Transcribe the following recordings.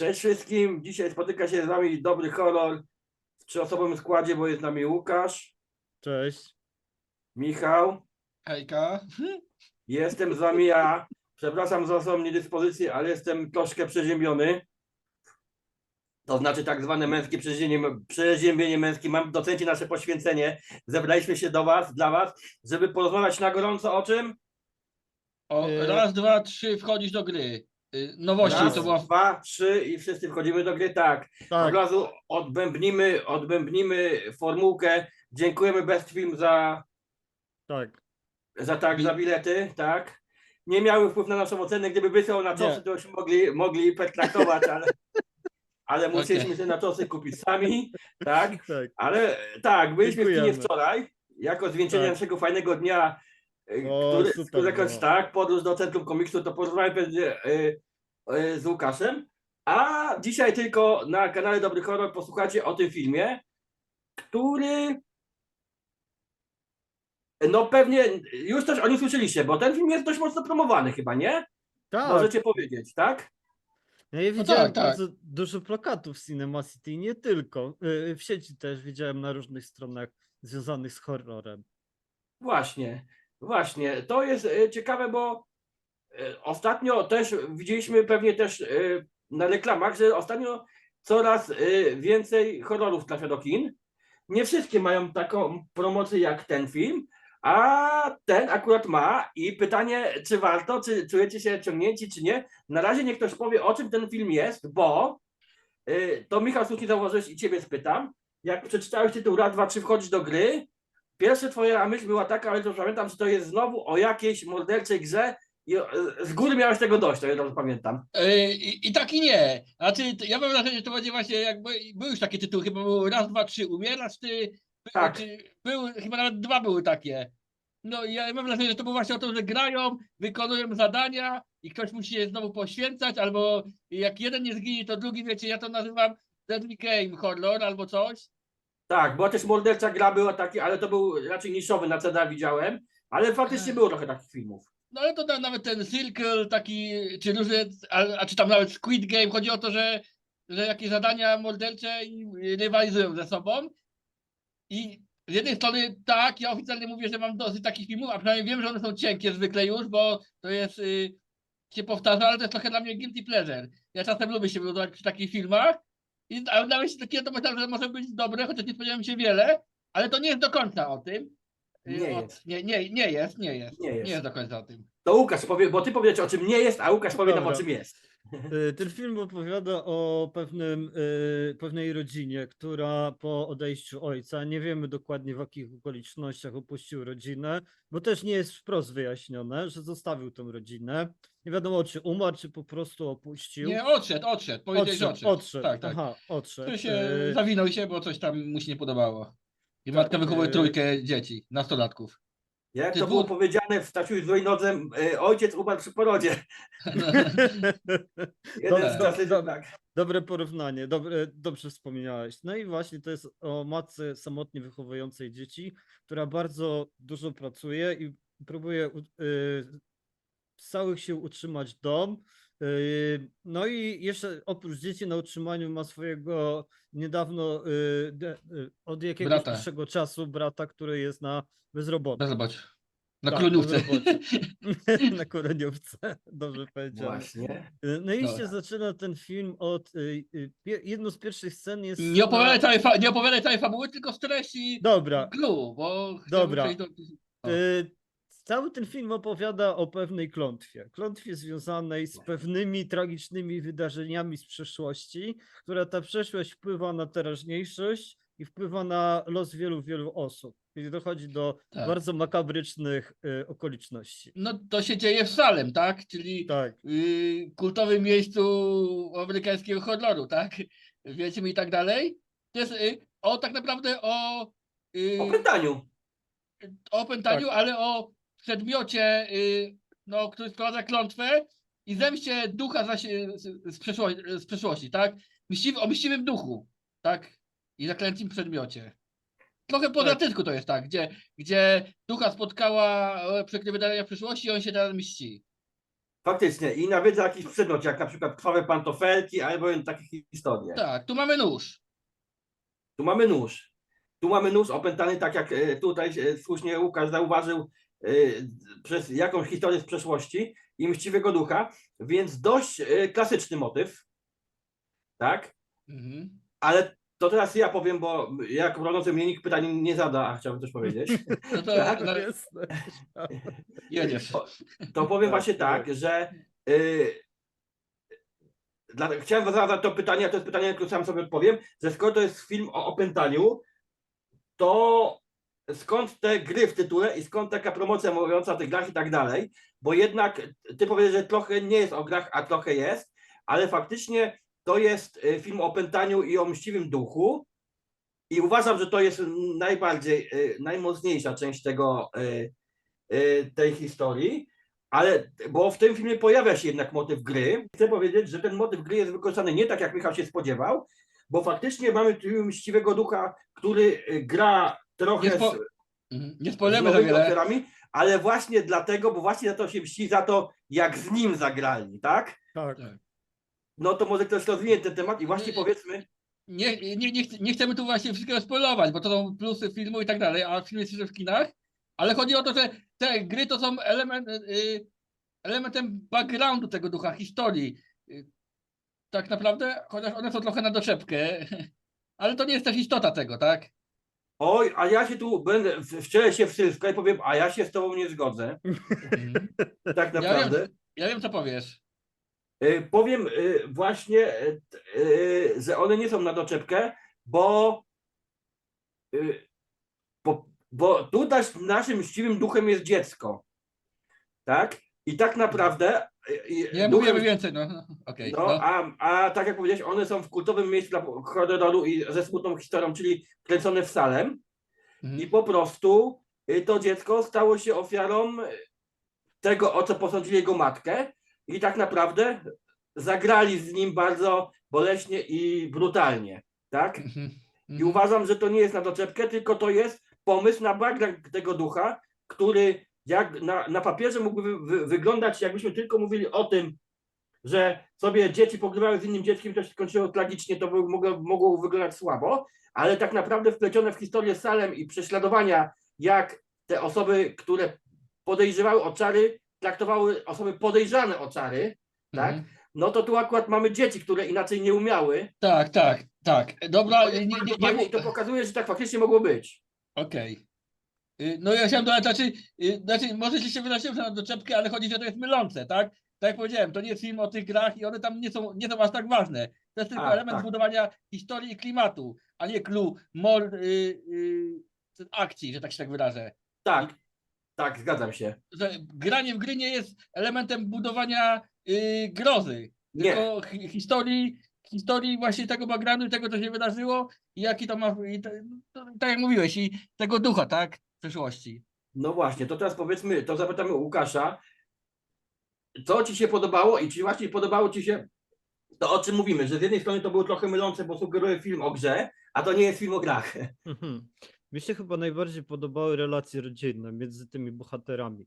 Cześć wszystkim. Dzisiaj spotyka się z nami dobry horror w trzyosobowym składzie, bo jest z nami Łukasz, Cześć. Michał, Hejka. jestem z wami ja. Przepraszam za swoją niedyspozycję, ale jestem troszkę przeziębiony. To znaczy tak zwane męskie przeziębienie, przeziębienie męskie. Mam docencie nasze poświęcenie. Zebraliśmy się do was, dla was, żeby porozmawiać na gorąco o czym? O, Y- raz, dwa, trzy, wchodzisz do gry. Y, Nowości Raz, to była. dwa, trzy i wszyscy wchodzimy do gry. Tak. Od Tak, razu odbębnimy, odbębnimy formułkę. Dziękujemy Best Film za, tak. za, tak, za bilety, tak. Nie miały wpływu na naszą ocenę. Gdyby wysłał na czosy, to już mogli, mogli pertraktować, ale, ale musieliśmy Okej. się na czosy kupić sami, tak. tak. Ale tak, byliśmy w kinie Dziękujemy. wczoraj, jako zwieńczenie Tak. naszego fajnego dnia, O, który, super który jakoś było. tak, podróż do Centrum Komiksu, to porozmawiam będzie y, y, z Łukaszem. A dzisiaj tylko na kanale Dobry Horror posłuchacie o tym filmie, który no pewnie już też o nim słyszeliście, bo ten film jest dość mocno promowany chyba, nie? Tak. Możecie powiedzieć, tak? No ja widziałem tak, tak. bardzo dużo plakatów w Cinema City, nie tylko. W sieci też widziałem na różnych stronach związanych z horrorem. Właśnie, właśnie. To jest e, ciekawe, bo e, ostatnio też widzieliśmy pewnie też e, na reklamach, że ostatnio coraz więcej horrorów trafia do kin. Nie wszystkie mają taką promocję jak ten film, a ten akurat ma i pytanie, czy warto, czy czujecie się ciągnięci, czy nie. Na razie niech ktoś powie, o czym ten film jest, bo to Michał słusznie zauważyłeś i ciebie spytam, jak przeczytałeś tytuł raz, dwa, trzy wchodzisz do gry, Pierwsza twoja myśl była taka, ale to pamiętam, że to jest znowu o jakiejś morderczej grze i e, z góry miałeś tego dość, to ja dobrze pamiętam. Y, I, I tak i nie. Znaczy, ja mam wrażenie, że to będzie właśnie jakby. Były już takie tytuły, chyba był raz, dwa, trzy, umierasz ty. Tak. Czy, były, chyba nawet dwa były takie. No i ja mam wrażenie, że to było właśnie o to, że grają, wykonują zadania i ktoś musi się znowu poświęcać, albo jak jeden nie zginie, to drugi, wiecie, ja to nazywam Deadly Game Horror albo coś. Tak, była też mordercza gra, była taki, ale to był raczej niszowy, na CD widziałem, ale faktycznie Ech. było trochę takich filmów. No ale to na, nawet ten Circle taki, czy różne, a, a czy tam nawet Squid Game, chodzi o to, że, że jakieś zadania mordercze i rywalizują ze sobą. I z jednej strony tak, ja oficjalnie mówię, że mam dosyć takich filmów, a przynajmniej wiem, że one są cienkie zwykle już, bo to jest, y, się powtarza, ale to jest trochę dla mnie guilty pleasure. Ja czasem lubię się wyglądać przy takich filmach, i, nawet się takie to myślałem, że może być dobre, chociaż nie spodziewałem się wiele, ale to nie jest do końca o tym. Nie o- jest. Nie, nie, nie jest, nie jest. Nie jest. Nie jest do końca o tym. To Łukasz powie, bo ty powiedz o czym nie jest, a Łukasz powie nam o Dobra. czym jest. Y, Ten film opowiada o pewnym, y, pewnej rodzinie, która po odejściu ojca, nie wiemy dokładnie w jakich okolicznościach opuścił rodzinę, bo też nie jest wprost wyjaśnione, że zostawił tą rodzinę. Nie wiadomo, czy umarł, czy po prostu opuścił. Nie, odszedł, odszedł. Powiedziałeś, odszedł, odszedł. odszedł. Tak, tak. Aha, odszedł. Się Y, zawinął się, bo coś tam mu się nie podobało. I matka wychowuje trójkę dzieci, nastolatków. Jak to było powiedziane w Stasiu złej nodze, e, ojciec umarł przy porodzie. Jeden z klasy, dobrze. tak. Dobre porównanie, dobre, dobrze wspomniałeś. No i właśnie to jest o matce samotnie wychowującej dzieci, która bardzo dużo pracuje i próbuje y, z całych sił utrzymać dom. Y, No i jeszcze oprócz dzieci na utrzymaniu ma swojego niedawno, y, de- y, od jakiegoś Brata. dłuższego czasu brata, który jest na bezrobociu. Zobacz. Na Tak, koloniówce. bezrobocie. na koloniówce, dobrze powiedziałem. Właśnie. No i się zaczyna ten film od. Jedną z pierwszych scen jest. Nie opowiadaj, całej fa- nie opowiadaj całej fabuły, tylko streści Dobra. clue, bo Dobra. do... O. Cały ten film opowiada o pewnej klątwie. Klątwie związanej z pewnymi tragicznymi wydarzeniami z przeszłości, która ta przeszłość wpływa na teraźniejszość i wpływa na los wielu, wielu osób. I dochodzi do Tak. bardzo makabrycznych y, okoliczności. No to się dzieje w Salem, tak? Czyli Tak, y, kultowym miejscu amerykańskiego horroru, tak? Wiecie mi i tak dalej. To jest y, o tak naprawdę o... y, O pytaniu. o opętaniu, Tak. ale o przedmiocie, y, no, który sprowadza klątwę i zemście ducha z, z, przeszło, z przeszłości, tak? Mściwy, o mściwym duchu, tak? I zaklętym przedmiocie. Trochę po Tak. to jest tak, gdzie, gdzie ducha spotkała e, przykre wydarzenia w przyszłości i on się teraz mści. Faktycznie. I nawiedza jakiś przedmiot, jak na przykład krwawe pantofelki albo takie historie. Tak, tu mamy nóż. Tu mamy nóż. Tu mamy nóż opętany, tak jak e, tutaj e, słusznie Łukasz zauważył, przez jakąś historię z przeszłości i mściwego ducha, więc dość e, klasyczny motyw. Tak? Mhm. Ale to teraz ja powiem, bo jak prowadzący mnie nikt pytań nie zada, a chciałbym coś powiedzieć. No to Tak, no, Jest. jedziesz. To, to powiem Tak, właśnie tak. tak, że y, dla, chciałem zadać to pytanie, a to jest pytanie, które sam sobie odpowiem, że skoro to jest film o opętaniu, to skąd te gry w tytule i skąd taka promocja mówiąca o tych grach i tak dalej, bo jednak ty powiesz, że trochę nie jest o grach, a trochę jest, ale faktycznie to jest y, film o opętaniu i o mściwym duchu i uważam, że to jest najbardziej, y, najmocniejsza część tego, y, tej historii, ale bo w tym filmie pojawia się jednak motyw gry. Chcę powiedzieć, że ten motyw gry jest wykorzystany nie tak, jak Michał się spodziewał, bo faktycznie mamy tu mściwego ducha, który gra trochę Nie spo- z, Mhm. Nie z za nowymi wiele. ale właśnie dlatego, bo właśnie za to się mści, za to, jak z nim zagrali, tak? Tak. No to może ktoś rozwinie ten temat i właśnie Nie, powiedzmy, Nie, nie, nie, ch- nie chcemy tu właśnie wszystkiego spoilować, bo to są plusy filmu i tak dalej, a film jest jeszcze w kinach. Ale chodzi o to, że te gry to są element, y, elementem backgroundu tego ducha, historii. Y, Tak naprawdę, chociaż one są trochę na doczepkę, ale to nie jest też istota tego, tak? Oj, a ja się tu będę, wcielę się w Sylwka i powiem, a ja się z tobą nie zgodzę, Mhm. tak Ja naprawdę. wiem, ja wiem, co powiesz. Y, Powiem y, właśnie, y, że one nie są na doczepkę, bo, y, bo, bo tutaj naszym mściwym duchem jest dziecko. Tak? I tak naprawdę. Nie duchem- mówimy więcej, no. no, Okej. No, no. a, a tak jak powiedziałeś, one są w kultowym miejscu dla horroru i ze smutną historią, czyli kręcone w Salem. I Mhm. po prostu y, to dziecko stało się ofiarą y, tego, o co posądzili jego matkę. I tak naprawdę zagrali z nim bardzo boleśnie i brutalnie. Tak? Mhm. I Mhm. uważam, że to nie jest na doczepkę, tylko to jest pomysł na background tego ducha, który jak na, na papierze mógłby wy, wy, wyglądać, jakbyśmy tylko mówili o tym, że sobie dzieci pogrywały z innym dzieckiem, to się skończyło tragicznie, to by mogło, mogło wyglądać słabo, ale tak naprawdę wplecione w historię Salem i prześladowania, jak te osoby, które podejrzewały o czary, traktowały osoby podejrzane o czary, tak? Mhm. No to tu akurat mamy dzieci, które inaczej nie umiały. Tak, tak, tak. Dobra, To nie, nie, nie, to pokazuje, że tak faktycznie mogło być. Okej. Y, No ja chciałem dodać, znaczy, y, znaczy może ci się wydać, że na doczepkę, ale chodzi, że to jest mylące, tak? Tak jak powiedziałem, to nie jest film o tych grach i one tam nie są, nie są aż tak ważne. To jest tylko Tak, element tak. budowania historii i klimatu, a nie clue, mor, y, y, akcji, że tak się tak wyrażę. Tak, tak, zgadzam się. Że granie w gry nie jest elementem budowania y, grozy, Nie, tylko hi- historii, historii właśnie tego backgroundu i tego, co się wydarzyło i jaki to ma, i to, to, tak jak mówiłeś, i tego ducha, tak? W przeszłości. no właśnie, to teraz powiedzmy, to zapytamy Łukasza, co ci się podobało i czy właśnie podobało ci się to, o czym mówimy, że z jednej strony to było trochę mylące, bo sugeruje film o grze, a to nie jest film o grach. Mhm. Mi się chyba najbardziej podobały relacje rodzinne między tymi bohaterami.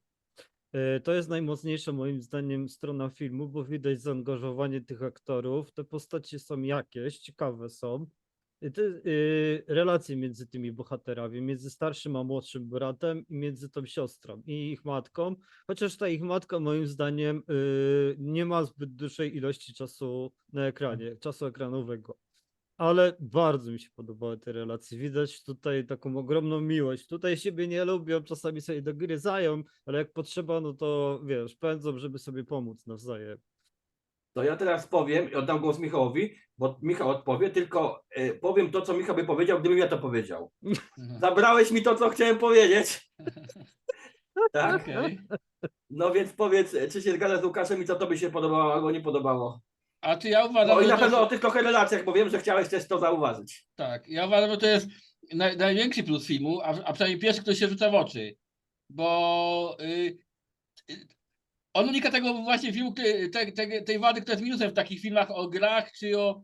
E, To jest najmocniejsza moim zdaniem strona filmu, bo widać zaangażowanie tych aktorów. Te postacie są jakieś, ciekawe są. I Te y, relacje między tymi bohaterami, między starszym a młodszym bratem i między tą siostrą i ich matką. Chociaż ta ich matka moim zdaniem y, nie ma zbyt dużej ilości czasu na ekranie, czasu ekranowego. Ale bardzo mi się podobały te relacje. Widać tutaj taką ogromną miłość. Tutaj siebie nie lubią, czasami sobie dogryzają, ale jak potrzeba, no to wiesz, pędzą, żeby sobie pomóc nawzajem. To ja teraz powiem i oddam głos Michałowi, bo Michał odpowie, tylko y, powiem to, co Michał by powiedział, gdybym ja to powiedział. Zabrałeś mi to, co chciałem powiedzieć. tak? Okej. No więc powiedz, czy się zgadzasz z Łukaszem i co tobie się podobało albo nie podobało. A czy ja uważam, No i że na to pewno o tych trochę relacjach, bo wiem, że chciałeś też to zauważyć. tak, ja uważam, że to jest naj, największy plus filmu, a, a przynajmniej pierwszy, który się rzuca w oczy. Bo y, y, on unika tego właśnie filmu, który- te, te, tej wady, która jest minusem w takich filmach o grach czy o,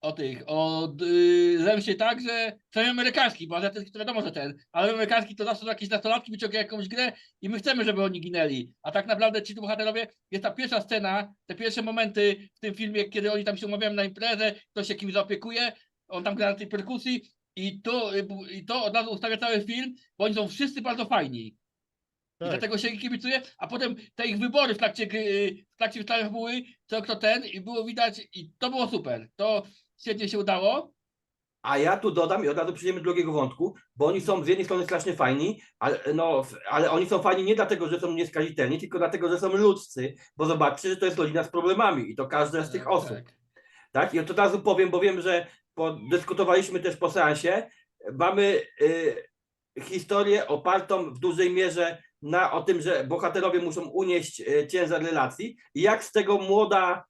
o tych, o y, zemście tak, że przynajmniej amerykański, bo azjatycki to wiadomo, że ten, ale amerykański to zawsze są jakieś nastolatki wyciągają jakąś grę i my chcemy, żeby oni ginęli. A tak naprawdę ci bohaterowie, jest ta pierwsza scena, te pierwsze momenty w tym filmie, kiedy oni tam się umawiają na imprezę, ktoś się kimś zaopiekuje, on tam gra na tej perkusji i to, y, i to od razu ustawia cały film, bo oni są wszyscy bardzo fajni. I Tak. dlatego się kibicuje, a potem te ich wybory w trakcie, gry- w trakcie wystawy były, co kto ten i było widać i to było super. To świetnie się udało. A ja tu dodam i od razu przejdziemy do drugiego wątku, bo oni są z jednej strony strasznie fajni, ale, no, ale oni są fajni nie dlatego, że są nieskazitelni, tylko dlatego, że są ludzcy, bo zobaczcie, że to jest rodzina z problemami i to każda z tych Tak, osób. tak. Tak? I od razu powiem, bo wiem, że dyskutowaliśmy też po seansie, mamy y, historię opartą w dużej mierze na o tym, że bohaterowie muszą unieść y, ciężar relacji i jak z tego młoda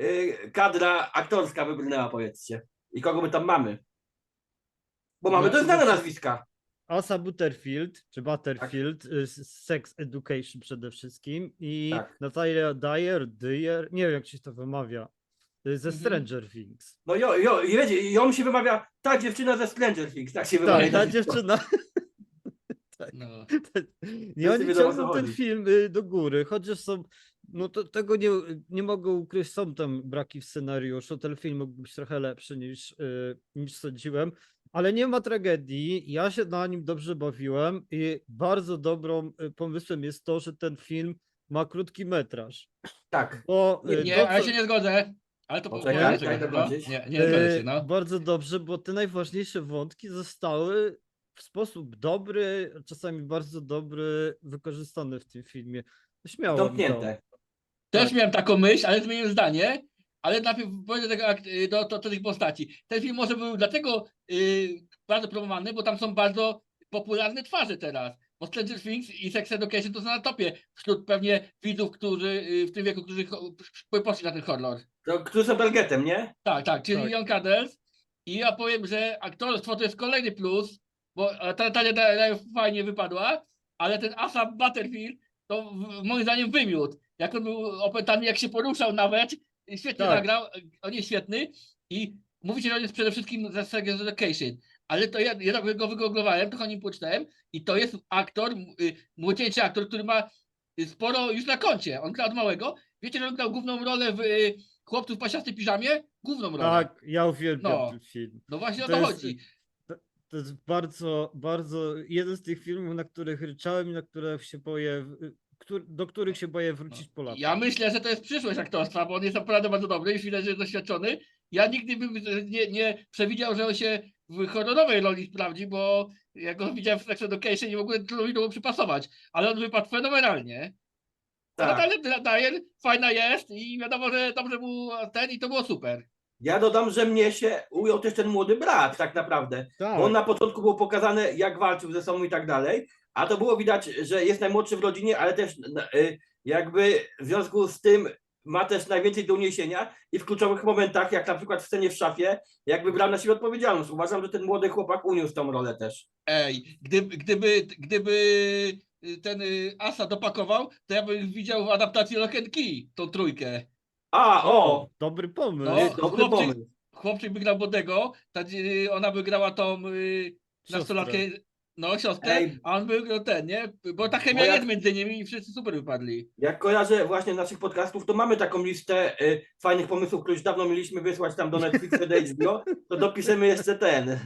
y, kadra aktorska wybrnęła, powiedzcie. I kogo my tam mamy? Bo mamy No, dość znane nazwiska. Asa Butterfield, czy Butterfield, y, z Sex Education przede wszystkim i Tak. Natalia Dyer, Dyer, nie wiem jak się to wymawia, y, ze Mhm. Stranger Things. No jo, jo, i wiecie, on się wymawia, ta dziewczyna ze Stranger Things, tak się wymawia. Tak, ta nazwisko. dziewczyna. No. I Wszyscy oni wiedzą, o co ciągną ten chodzi. film y, do góry, chociaż są, no to, tego nie, nie mogę ukryć, są tam braki w scenariuszu, ten film mógł być trochę lepszy niż, y, niż sądziłem, ale nie ma tragedii, ja się na nim dobrze bawiłem i bardzo dobrym y, pomysłem jest to, że ten film ma krótki metraż, Tak. bo Nie, y, nie to, ale co- się nie zgodzę. Ale to Poczekaj, poczekaj, daj no. dokończyć. Nie, nie zgodzę no. Bardzo dobrze, bo te najważniejsze wątki zostały w sposób dobry, czasami bardzo dobry, wykorzystane w tym filmie. Śmiało. mi to. Domknięte. Też tak. miałem taką myśl, ale zmieniłem zdanie. Ale najpierw powiem do, tego, ak- y, do, do, do tych postaci. Ten film może był dlatego y, bardzo promowany, bo tam są bardzo popularne twarze teraz. Bo Stranger Things i Sex Education to są na topie wśród pewnie widzów, którzy y, w tym wieku, którzy cho- poszli na ten horror. To, którzy są targetem, nie? Tak, tak, czyli Tak. Young Adults. I ja powiem, że aktorstwo to jest kolejny plus, bo e, ta Natalia fajnie wypadła, ale ten Asa Butterfield to w- moim zdaniem wymiótł. Jak on był opętany, jak się poruszał nawet, świetnie Tak. nagrał, on jest świetny i mówicie, że on jest przede wszystkim ze Sex Education, ale to ja, ja tak go wygooglowałem, trochę o nim poczytałem i to jest aktor, y, młodzieńczy aktor, który ma y, sporo już na koncie. On gra od małego. Wiecie, że on grał główną rolę w y, Chłopców w pasiastej piżamie? Główną rolę. Tak, ja uwielbiam No. ten film. No właśnie o To to, jest- chodzi. To jest bardzo, bardzo jeden z tych filmów, na których ryczałem i na które się boję, do których się boję wrócić po latach. Ja myślę, że to jest przyszłość aktorstwa, bo on jest naprawdę bardzo dobry, już widać, że jest doświadczony. Ja nigdy bym nie, nie przewidział, że on się w horrorowej roli sprawdzi, bo jak go widziałem w Sex Education i trudno mi było przypasować, ale on wypadł fenomenalnie. Tak. Natalia Dyer fajna jest i wiadomo, że dobrze był ten i to było super. Ja dodam, że mnie się ujął też ten młody brat, tak naprawdę. tak, Bo on na początku było pokazane, jak walczył ze sobą i tak dalej, a to było widać, że jest najmłodszy w rodzinie, ale też n- y, jakby w związku z tym ma też najwięcej do uniesienia i w kluczowych momentach, jak na przykład w scenie w szafie, jakby brał na siebie odpowiedzialność. Uważam, że ten młody chłopak uniósł tą rolę też. Ej, gdyby, gdyby, gdyby ten y, Asa dopakował, to ja bym widział w adaptacji Lock and Key tą trójkę. A, o! dobry pomysł. No, dobry chłopczyk- pomysł. chłopczyk by grał Bodego, ta, y, ona by grała tą y, nastolatkę, no siostrę, Ej. a on by grał ten, nie? Bo ta chemia Bo jest między nimi i wszyscy super wypadli. Jak kojarzę właśnie naszych podcastów, to mamy taką listę y, fajnych pomysłów, które już dawno mieliśmy wysłać tam do Netflixa, do HBO, to dopiszemy jeszcze ten.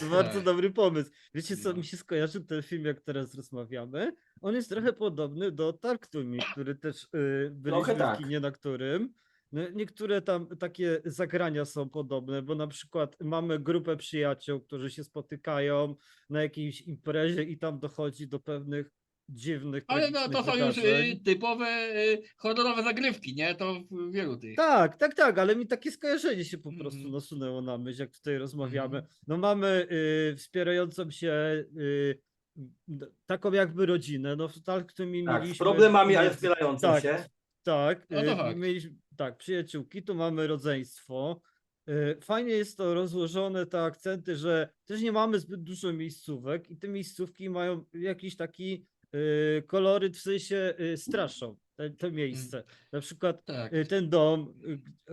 To bardzo Tak. dobry pomysł. Wiecie, co No. mi się skojarzył ten film, jak teraz rozmawiamy? On jest trochę podobny do Tark to Me, który też yy, byliśmy tak. w kinie, na którym. No, niektóre tam takie zagrania są podobne, bo na przykład mamy grupę przyjaciół, którzy się spotykają na jakiejś imprezie i tam dochodzi do pewnych dziwnych, Ale no, to są już y, typowe y, horrorowe zagrywki, nie? To w wielu tych. Tak, tak, tak, ale mi takie skojarzenie się po prostu nasunęło na myśl, jak tutaj rozmawiamy. No mamy y, wspierającą się y, taką jakby rodzinę, no tak, którymi Tak, z mieliśmy... problemami, ale wspierającą tak, się. Tak, No to y, fakt. mieliśmy, tak, przyjaciółki, tu mamy rodzeństwo. Y, Fajnie jest to rozłożone, te akcenty, że też nie mamy zbyt dużo miejscówek i te miejscówki mają jakiś taki y, koloryt, w sensie y, straszą. te, te miejsce. Na przykład Tak. ten dom,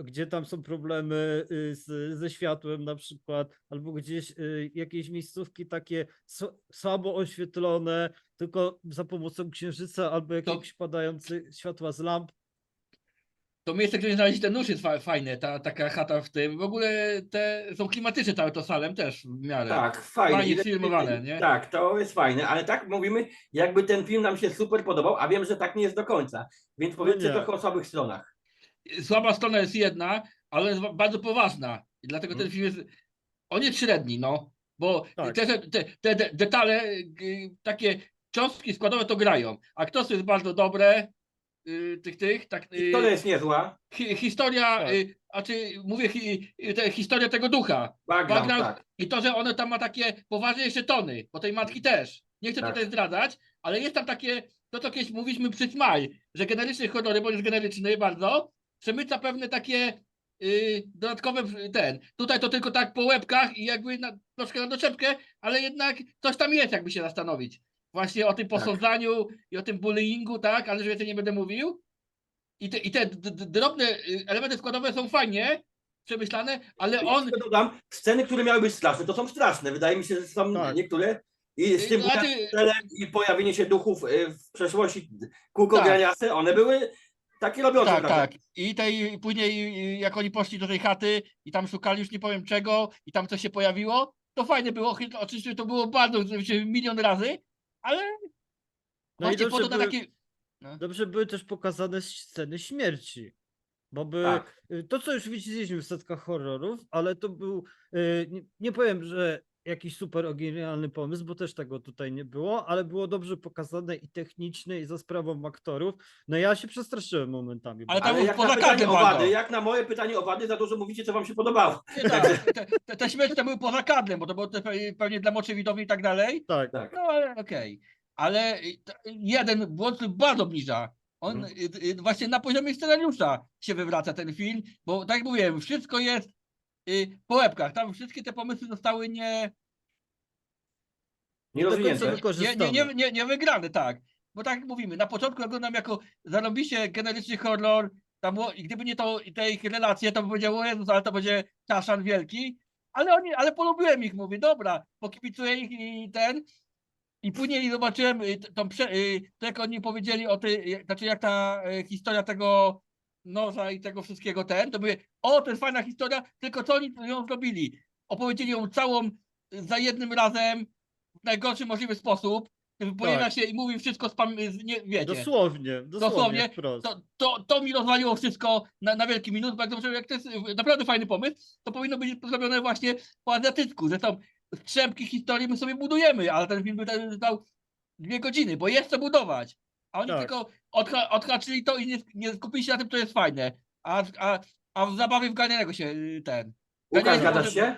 gdzie tam są problemy z, ze światłem na przykład, albo gdzieś jakieś miejscówki takie sł- słabo oświetlone, tylko za pomocą księżyca albo jakichś padających światła z lamp. To miejsce, gdzie znaleźli ten nóż jest fa- fajne, ta taka chata w tym. W ogóle te są klimatyczne całe to salem też w miarę. Tak, fajnie. Fajnie sfilmowane, nie? Tak, to jest fajne, ale tak mówimy, jakby ten film nam się super podobał, a wiem, że tak nie jest do końca. Więc powiedzcie nie. trochę o słabych stronach. Słaba strona jest jedna, ale jest ba- bardzo poważna. I dlatego ten Mhm. film jest. On jest średni, no. Bo Tak. te, te, te de, detale, y, takie cząstki składowe to grają. Aktorstwo jest bardzo dobre. Y, tych, tych, tak. y, To jest niezła. hi, historia, Tak. y, a czy mówię hi, y, te, historia tego ducha. Background, Background- tak. I to, że one tam ma takie poważniejsze tony, bo tej matki też. Nie chcę Tak. tutaj zdradzać, ale jest tam takie, to co kiedyś mówiliśmy przy Smile, że generyczny horror, bo jest generyczny bardzo, przemyca pewne takie y, dodatkowe ten. Tutaj to tylko tak po łebkach i jakby na, troszkę na doczepkę, ale jednak coś tam jest, jakby się zastanowić. Właśnie o tym Tak. posądzaniu i o tym bullyingu, tak, ale że więcej nie będę mówił. I te, i te drobne y, elementy składowe są fajnie przemyślane, ale on dodam, sceny, które miały być straszne, to są straszne. Wydaje mi się, że są Tak. niektóre. I z tym Znaczy- celem i pojawienie się duchów y, w przeszłości kółko Tak. graniasy, one były takie robiące Tak, wrażenie. tak. I tej później, y, jak oni poszli do tej chaty i tam szukali już nie powiem czego, i tam coś się pojawiło, to fajne było. Oczywiście to było bardzo, milion razy, ale No i po dobrze to na były, takie. dobrze były też pokazane sceny śmierci. Bo by, Tak. y, to, co już widzieliśmy w setkach horrorów, ale to był, y, nie, nie powiem, że jakiś super oryginalny pomysł, bo też tego tutaj nie było, ale było dobrze pokazane i technicznie, i za sprawą aktorów. No ja się przestraszyłem momentami. Ale tam Ale jak poza na pytanie kadrem o wady, jak na moje pytanie o wady, za dużo mówicie, co wam się podobało. Nie, tak, te, te, te śmierci to były poza kadrem, bo to było te, pe- pewnie dla moczy widowni i tak dalej. Tak, Tak. No ale okej. Ale y, t- jeden błąd który bardzo obniża. On Mhm. y, y, właśnie na poziomie scenariusza się wywraca ten film, bo tak jak mówiłem, wszystko jest y, po łebkach. Tam wszystkie te pomysły zostały nie, Nie rozwinięte. nie, nie, nie, nie, nie wygrane, tak. Bo tak jak mówimy, na początku oglądam jako zarobiście generyczny horror, tam było, i gdyby nie to, te ich relacje, to bym powiedział, o Jezus, ale to będzie kaszan wielki. Ale oni, ale polubiłem ich, mówię, dobra, pokipicuję ich i ten. I później zobaczyłem y, t- tą, prze- y, to jak oni powiedzieli o tej, jak- znaczy jak ta y, historia tego noża i tego wszystkiego ten, to mówię, o, to jest fajna historia, tylko co oni ją zrobili? Opowiedzieli ją całą y, za jednym razem w najgorszy możliwy sposób, pojawia Tak. się i mówi wszystko z pam- nie, wiecie. Dosłownie, dosłownie, Dosłownie. To, to, to mi rozwaliło wszystko na, na wielki minut, bo jak jak to jest naprawdę fajny pomysł, to powinno być zrobione właśnie po azjatycku. Zresztą strzępki historii my sobie budujemy, ale ten film by dał dwie godziny, bo jest co budować. A oni Tak. tylko odha odhaczyli to i nie, nie skupili się na tym, co jest fajne. A, a, a w zabawie w ganianego się y, ten. Łukasz, zgadzasz się?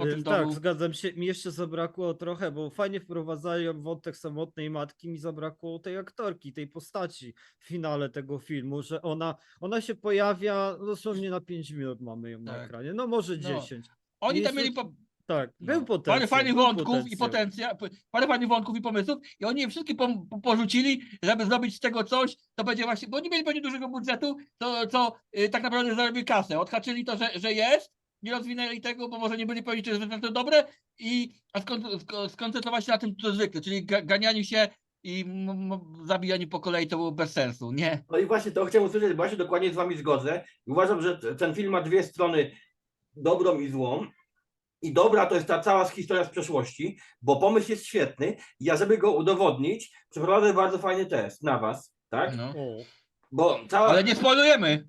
Y, domu. Tak, zgadzam się. Mi jeszcze zabrakło trochę, bo fajnie wprowadzają wątek samotnej matki, mi zabrakło tej aktorki, tej postaci w finale tego filmu, że ona, ona się pojawia dosłownie na 5 minut mamy ją na Tak. ekranie, no może No. 10. Oni tam mieli po, Tak, No. był potencjał. Parę fajnych był wątków i potencjał. potencja, p- parę fajnych wątków i pomysłów i oni je wszystkie po, porzucili, żeby zrobić z tego coś, to będzie właśnie, bo nie mieli pewnie dużego budżetu, to co y, tak naprawdę zarobi kasę. Odhaczyli to, że, że jest, nie rozwinęli tego, bo może nie byli pewni, czy jest to dobre i a skon, sko- skoncentrować się na tym, co zwykle, czyli ga, ganianiu się i zabijaniu po kolei to było bez sensu, nie? No i właśnie to chciałem usłyszeć, bo ja się dokładnie z wami zgodzę. Uważam, że ten film ma dwie strony, dobrą i złą. I dobra to jest ta cała historia z przeszłości, bo pomysł jest świetny. Ja, żeby go udowodnić, przeprowadzę bardzo fajny test na was, tak? No. Bo cała... Ale nie spoilujemy.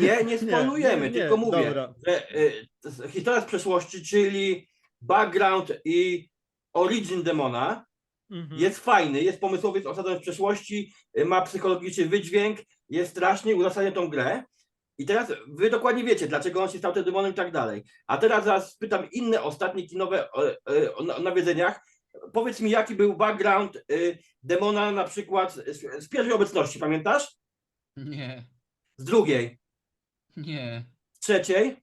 Nie, nie spoilujemy, nie, nie, tylko mówię, dobra. że y, historia z przeszłości, czyli background i origin demona mhm. jest fajny, jest pomysłowy, jest osadzony w przeszłości, y, ma psychologiczny wydźwięk, jest strasznie, uzasadnia tą grę. I teraz wy dokładnie wiecie, dlaczego on się stał tym demonem i tak dalej. A teraz zaraz pytam inne ostatnie kinowe o, o, o nawiedzeniach. Powiedz mi, jaki był background y, demona na przykład z, z pierwszej obecności, pamiętasz? Nie, Z drugiej, nie. z trzeciej?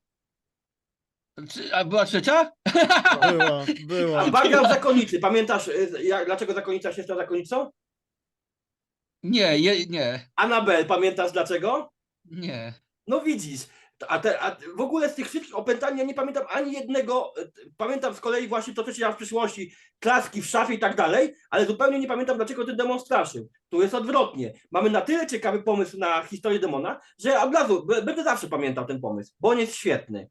Czy, a była trzecia? Była, była. A background zakonnicy, pamiętasz y, jak, dlaczego zakonnica się stała zakonnicą? Nie, je, nie, Anabel, pamiętasz dlaczego? nie. No widzisz. A, te, a w ogóle z tych wszystkich opętań ja nie pamiętam ani jednego. e, Pamiętam z kolei właśnie to, co się w przyszłości, klaski w szafie i tak dalej, ale zupełnie nie pamiętam, dlaczego ten demon straszył. Tu jest odwrotnie. Mamy na tyle ciekawy pomysł na historię demona, że od razu będę zawsze pamiętał ten pomysł, bo on jest świetny.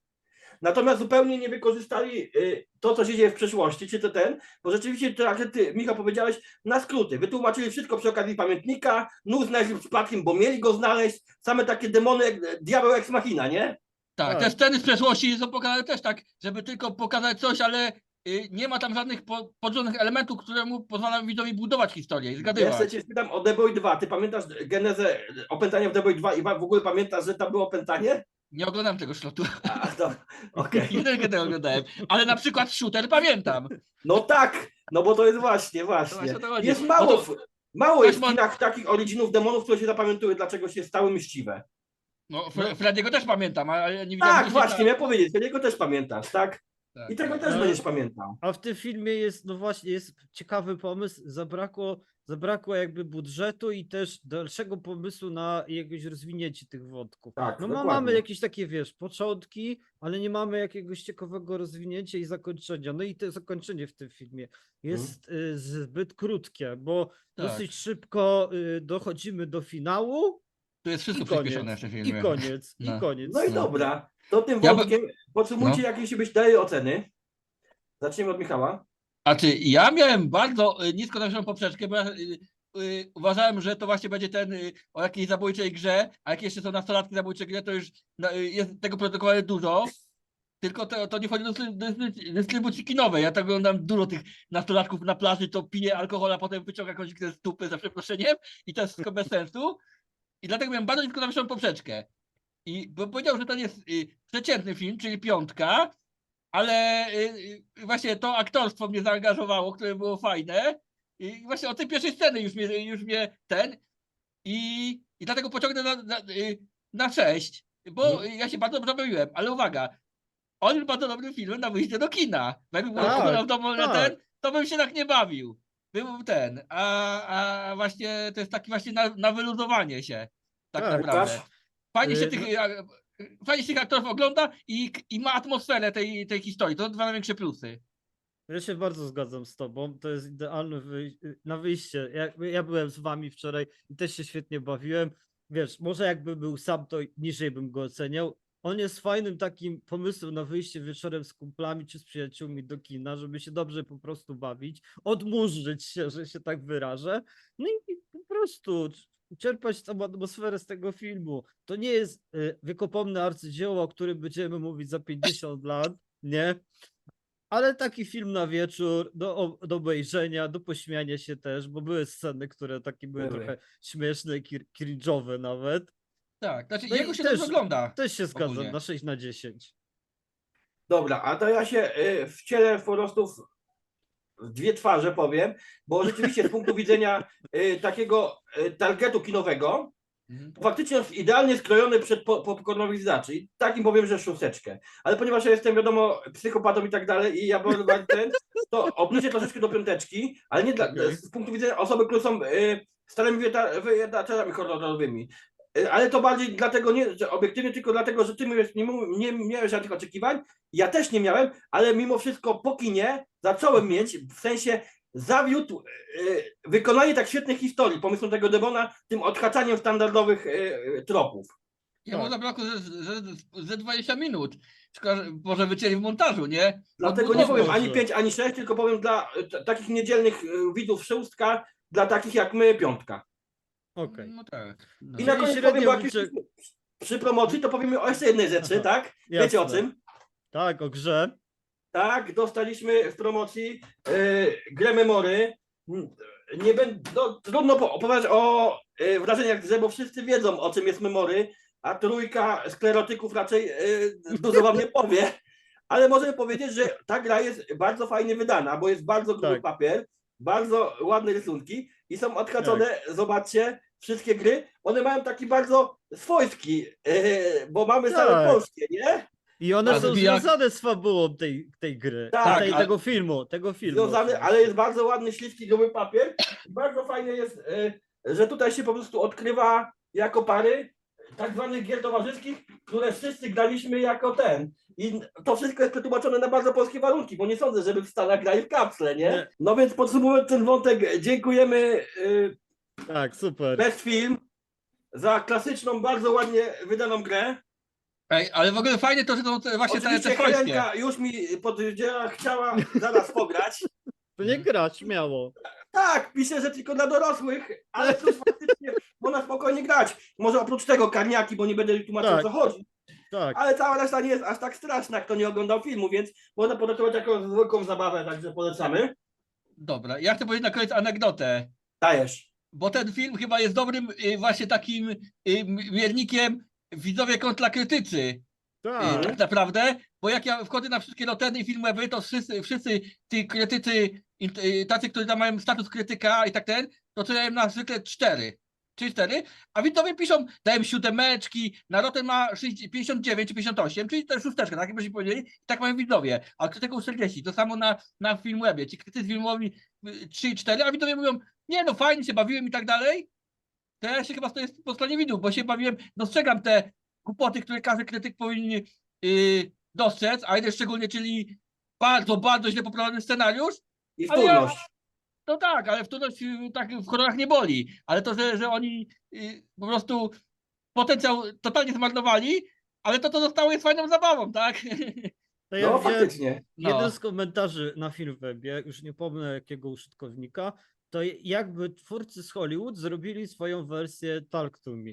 Natomiast zupełnie nie wykorzystali y, to, co się dzieje w przeszłości, czy to ten, bo rzeczywiście, tak jak ty, Michał, powiedziałeś, na skróty. Wytłumaczyli wszystko przy okazji pamiętnika, nóż znaleźli przypadkiem, bo mieli go znaleźć, same takie demony jak e, diabeł ex machina, nie? Tak, Tak. te sceny z przeszłości są pokazane też tak, żeby tylko pokazać coś, ale y, nie ma tam żadnych po, elementów, które mu pozwalają widzowi budować historię i Ja zgadywać. jeszcze cię spytam o The Boy 2. Ty pamiętasz genezę opętania w The Boy 2 i w ogóle pamiętasz, że tam było opętanie? Nie oglądam tego szlotu. A, to, okej. Jedynkę tego oglądałem. Ale na przykład shooter pamiętam. No tak, no bo to jest właśnie, To właśnie. Jest No mało, to- mało jest ma- takich originów demonów, które się zapamiętują, dlaczego się stały mściwe. No, Fre- Frediego też pamiętam, ale nie widziałem. Tak, właśnie, stało. miałem powiedzieć, tego też pamiętasz, tak? Tak, I tego tak. też No. będziesz pamiętał. A w tym filmie jest, no właśnie, jest ciekawy pomysł. Zabrakło, zabrakło jakby budżetu i też dalszego pomysłu na jakieś rozwinięcie tych wątków. Tak, No ma, mamy jakieś takie, wiesz, początki, ale nie mamy jakiegoś ciekawego rozwinięcia i zakończenia. No i to zakończenie w tym filmie jest y, zbyt krótkie, bo Tak. dosyć szybko y, dochodzimy do finału Tu jest wszystko i koniec. przyspieszone w tym I filmie. koniec, i No. koniec. No i No. dobra, to tym Ja by- wątkiem podsumujcie, No. jakie się byś daje oceny. Zaczniemy od Michała. A czy ja miałem bardzo y, nisko naszą poprzeczkę, bo ja y, y, uważałem, że to właśnie będzie ten o jakiejś zabójczej grze, a jak jeszcze są nastolatki zabójcze grze, to już no, jest tego produkowane dużo. Tylko to, to nie wchodzi do dystry- dystry- dystrybucji kinowej. Ja tak oglądam dużo tych nastolatków na plaży, to pije alkohol, a potem wyciąga grę z za przeproszeniem i to jest wszystko bez sensu. I dlatego miałem bardzo nisko naszą poprzeczkę. I bo powiedział, że to jest przeciętny film, czyli piątka, ale y, y, właśnie to aktorstwo mnie zaangażowało, które było fajne. I właśnie od tej pierwszej sceny już mnie, już mnie ten. I, i dlatego pociągnę na, na, y, na sześć, bo Mhm. ja się bardzo dobrze bawiłem. Ale uwaga, on jest bardzo dobrym filmem na wyjście do kina. Bo Jakby Tak, w domu tak. ten, to bym się tak nie bawił. Był ten, a, a właśnie to jest taki właśnie na, na wyluzowanie się. Tak, Tak, naprawdę. Fajnie się tych, a, fajnie się aktorów ogląda i, i ma atmosferę tej, tej historii. To dwa największe plusy. Ja się bardzo zgadzam z tobą. To jest idealne na wyjście. Ja, ja byłem z wami wczoraj i też się świetnie bawiłem. Wiesz, może jakby był sam, to niżej bym go oceniał. On jest fajnym takim pomysłem na wyjście wieczorem z kumplami czy z przyjaciółmi do kina, żeby się dobrze po prostu bawić, odmurzyć się, że się tak wyrażę. No i po prostu czerpać tą atmosferę z tego filmu. To nie jest y, wykopomne arcydzieło, o którym będziemy mówić za 50 lat, nie? Ale taki film na wieczór, do, do obejrzenia, do pośmiania się też, bo były sceny, które takie były Były. trochę śmieszne, cringe'owe nawet. Tak, znaczy No i jego się też- dobrze ogląda. Też się zgadzam, na 6 na 10. Dobra, a to ja się y, wcielę po prostu dwie twarze powiem, bo rzeczywiście z punktu widzenia y, takiego y, targetu kinowego, Mhm. faktycznie jest idealnie skrojony przed po- znaczy. I takim powiem, że szósteczkę. Ale ponieważ ja jestem, wiadomo, psychopatą i tak dalej i ja brać ten, to obniżę troszeczkę do piąteczki, ale nie dla, Okej. z punktu widzenia osoby, które są y, starymi wyjada- wyjadaczami horrorowymi. Y, Ale to bardziej dlatego nie, że obiektywnie, tylko dlatego, że ty miałeś, nie, nie miałeś żadnych oczekiwań. Ja też nie miałem, ale mimo wszystko po kinie zacząłem mieć, w sensie zawiódł y, wykonanie tak świetnej historii, pomysłu tego demona, tym odhaczaniem standardowych y, tropów. Jemu Tak. zabrakło ze, ze, ze 20 minut. Szkoda, że może wycięli w montażu, nie? Dlatego nie Odbudował powiem się. ani 5, ani 6, tylko powiem dla takich niedzielnych widzów szóstka, dla takich jak my piątka. Okej. No tak. No. I na koniec średnio powiem, bo jak już liczę- przy promocji, to powiemy o jeszcze jednej rzeczy, Aha, tak? Wiecie o jasne. czym? Tak, o grze. Tak, dostaliśmy w promocji y, grę Memory. Mm, Nie będę, no, trudno po- opowiadać o y, wrażeniach grze, bo wszyscy wiedzą o czym jest Memory, a trójka sklerotyków raczej y, dużo wam nie powie. Ale możemy powiedzieć, że ta gra jest bardzo fajnie wydana, bo jest bardzo gruby Tak. papier, bardzo ładne rysunki i są odhaczone, zobaczcie, wszystkie gry. One mają taki bardzo swojski, y, bo mamy same Tak. polskie, nie? I one A są zbijak- związane z fabułą tej, tej gry. Tak, tej, ale- tego filmu, tego filmu. związany, ale jest bardzo ładny, śliski, gruby papier. I Bardzo fajnie jest e, że tutaj się po prostu odkrywa jako pary tak zwanych gier towarzyskich, które wszyscy graliśmy jako ten. I to wszystko jest przetłumaczone na bardzo polskie warunki, bo nie sądzę, żeby w Stanach grali w kapsle, nie? Nie. No więc podsumowując ten wątek, dziękujemy y, Tak, super. Best Film za klasyczną, bardzo ładnie wydaną grę. Ej, ale w ogóle fajnie to, że to te- właśnie te, Oczywiście te polskie. Helenka już mi podwiedziała, chciała zaraz pograć. To nie gra, śmiało. Tak, pisze, że tylko dla dorosłych, ale cóż, faktycznie można spokojnie grać. Może oprócz tego karniaki, bo nie będę tłumaczył Tak. o co chodzi. Tak. Ale cała reszta nie jest aż tak straszna, kto nie oglądał filmu, więc można potraktować jako zwykłą zabawę, także polecamy. Dobra, ja chcę powiedzieć na koniec anegdotę. Dajesz. Bo ten film chyba jest dobrym y, właśnie takim y, miernikiem widzowie kontra krytycy. y, Tak. Tak naprawdę, bo jak ja wchodzę na wszystkie noteny filmowe, to wszyscy, wszyscy ci krytycy, tacy, którzy tam mają status krytyka i tak ten, to dają na zwykle cztery. Czy cztery, a widzowie piszą, dają siódemeczki, na Rotten ma 60 59 czy 58, czyli to jest szósteczka, tak jakbyśmy powiedzieli, i tak mają widzowie, a krytyków 40, to samo na, na Filmwebie, ci krytycy filmowi 3 i 4, a widzowie mówią, nie no fajnie się bawiłem i tak dalej, to ja się chyba stoję po stronie widzów, bo się bawiłem, dostrzegam te głupoty, które każdy krytyk powinien yy, dostrzec, a jeden szczególnie, czyli bardzo, bardzo źle poprawny scenariusz, I wtórność. To tak, ale wtórność y, tak w horrorach nie boli, ale to, że, że oni y, po prostu potencjał totalnie zmarnowali, ale to, co zostało jest fajną zabawą, tak? To ja No widziałem faktycznie. No. jeden z komentarzy na Filmwebie, już nie pomnę jakiego użytkownika, to jakby twórcy z Hollywood zrobili swoją wersję Talk to Me.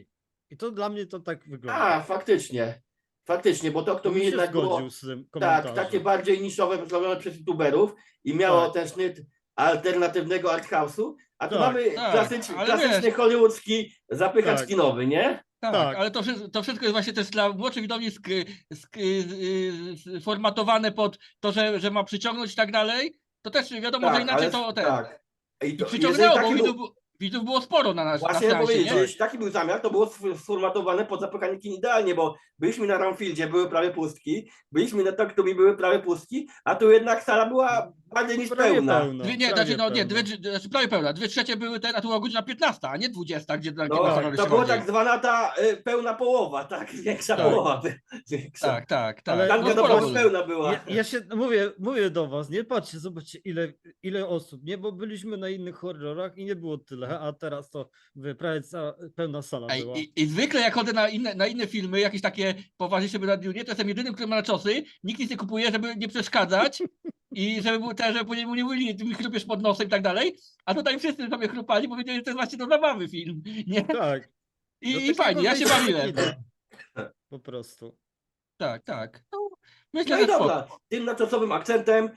I to dla mnie to tak wygląda. A, faktycznie. Faktycznie, bo to, kto mi bym się jednak było... zgodził z tym Tak, takie bardziej niszowe, zrobione przez youtuberów i miało Tak. ten sznyt alternatywnego art house'u, a tu Tak, mamy tak, klasyczny, ale klasyczny wiesz- hollywoodzki zapychacz Tak. kinowy, nie? Tak, Tak. ale to, wszy- to wszystko jest właśnie też dla młodszych widowni sk, sk, y, sformatowane pod to, że, że ma przyciągnąć i tak dalej. To też wiadomo, że inaczej ale- to ten. Tak. I I to, przyciągnęło, bo jeżeli taki widzów, był, bu- widzów było sporo na nas. właśnie na chciałem seansie, powiedzieć, że nie? jeśli taki był zamiar, to było sf- sformatowane pod zapychanie kin idealnie, bo byliśmy na Ramfieldzie, były prawie pustki, byliśmy na Talk to Me, były prawie pustki, a tu jednak sala była bardziej niż Prawie pełna. pełno. Dwie, nie, prawie znaczy, no, nie, dwie, znaczy prawie pełna. Dwie trzecie były ten, a tu była godzina 15, a nie 20, gdzie dla No, to była się tak chodzi. zwana ta y, pełna połowa, tak? Większa Tak. połowa. by- Większa. Tak, tak, tak. Ale- No, to było. pełna była. Ja, ja się mówię, mówię do was, nie patrzcie, zobaczcie ile, ile osób, nie, bo byliśmy na innych horrorach i nie było tyle, a teraz to wy, prawie ca, pełna sala Ej, była. i, I zwykle jak chodzę na inne, na inne filmy, jakieś takie poważniejsze radiunie, to jestem jedynym, który ma na czosy, nikt nic nie kupuje, żeby nie przeszkadzać i żeby był te, żeby później mu nie mówili, ty mi chrupiesz pod nosem i tak dalej, a tutaj wszyscy sobie chrupali, bo wiedzieli, że to jest właśnie do zabawy film, nie? Tak. I, do i fajnie, ja się bawiłem. Po prostu. Tak, tak. No, myślę, No i że spoko. dobra, tym naczosowym akcentem,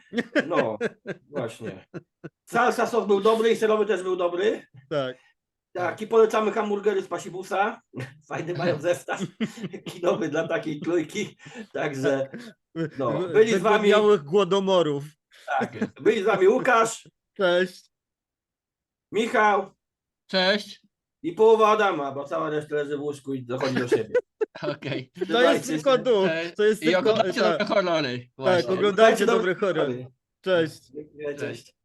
no właśnie. Salsa sos był dobry i serowy też był dobry. Tak. Tak, i polecamy hamburgery z Pasibusa. Fajny mają zestaw kinowy dla takiej trójki. Także No, byli z wami- wygłodniałych głodomorów. tak, byli z wami Łukasz, Cześć. Michał Cześć. i połowa Adama, bo cała reszta leży w łóżku i dochodzi do siebie. Okej. To Trzymajcie jest tylko duch. To jest I tylko... oglądajcie tak, dobre horrory. tak, Właśnie. oglądajcie horror. horrory. Cześć. Cześć.